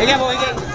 Ella voy, ella.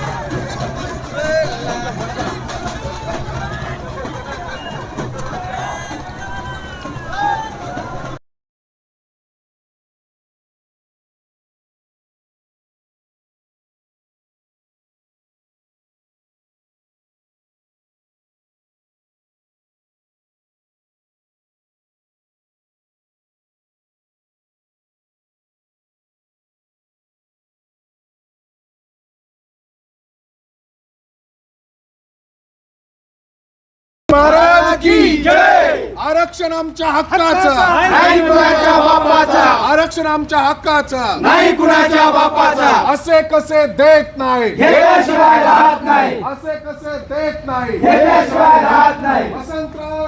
आरक्षण आमच्या हक्काचं. नाही कुणाच्या बापाचा. आरक्षण आमच्या हक्काचं. नाही कुणाच्या बापाचा. असे कसे देत नाही. घेतल्याशिवाय राहत नाही. असे कसे देत नाही. घेतल्याशिवाय राहत नाही. वसंतराव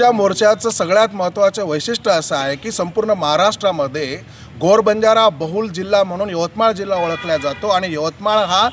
आजच्या मोर्चाचं सगळ्यात महत्त्वाचं वैशिष्ट्य असं आहे की संपूर्ण महाराष्ट्रामध्ये गोरबंजारा बहुल जिल्हा म्हणून यवतमाळ जिल्हा ओळखला जातो आणि यवतमाळ हा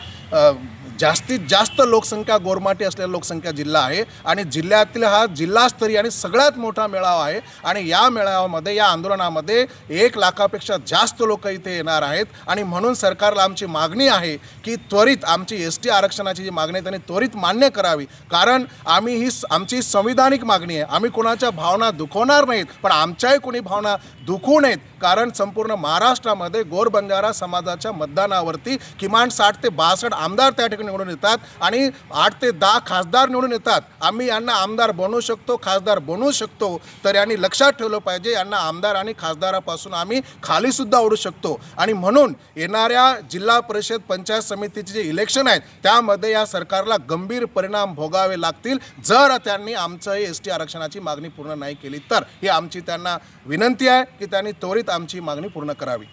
जास्तीत जास्त लोकसंख्या गोरमाटी असलेला लोकसंख्या जिल्हा आहे आणि जिल्ह्यातील हा जिल्हास्तरीय आणि सगळ्यात मोठा मेळावा आहे. आणि या मेळाव्यामध्ये या आंदोलनामध्ये एक लाखापेक्षा जास्त लोक इथे येणार आहेत. आणि म्हणून सरकारला आमची मागणी आहे की त्वरित आमची एस टी आरक्षणाची जी मागणी आहे त्यांनी त्वरित मान्य करावी. कारण आम्ही ही स- आमची संविधानिक मागणी आहे. आम्ही कोणाच्या भावना दुखवणार नाहीत पण आमच्याही कोणी भावना दुखू नयेत. कारण संपूर्ण महाराष्ट्रामध्ये गोरबंजारा समाजाच्या मतदानावरती किमान साठ ते बासष्ट आमदार त्या ठिकाणी निवडून येतात आणि आठ ते दहा खासदार निवडून येतात. आम्ही यांना आमदार बनवू शकतो खासदार बनवू शकतो तर यांनी लक्षात ठेवलं पाहिजे यांना आमदार आणि खासदारापासून आम्ही खालीसुद्धा ओढू शकतो. आणि म्हणून येणाऱ्या जिल्हा परिषद पंचायत समितीचे जे इलेक्शन आहेत त्यामध्ये या सरकारला गंभीर परिणाम भोगावे लागतील. जर त्यांनी आमचं हे एस टी आरक्षणाची मागणी पूर्ण नाही केली तर ही आमची त्यांना विनंती आहे की त्यांनी त्वरित आमची मागणी पूर्ण करावी.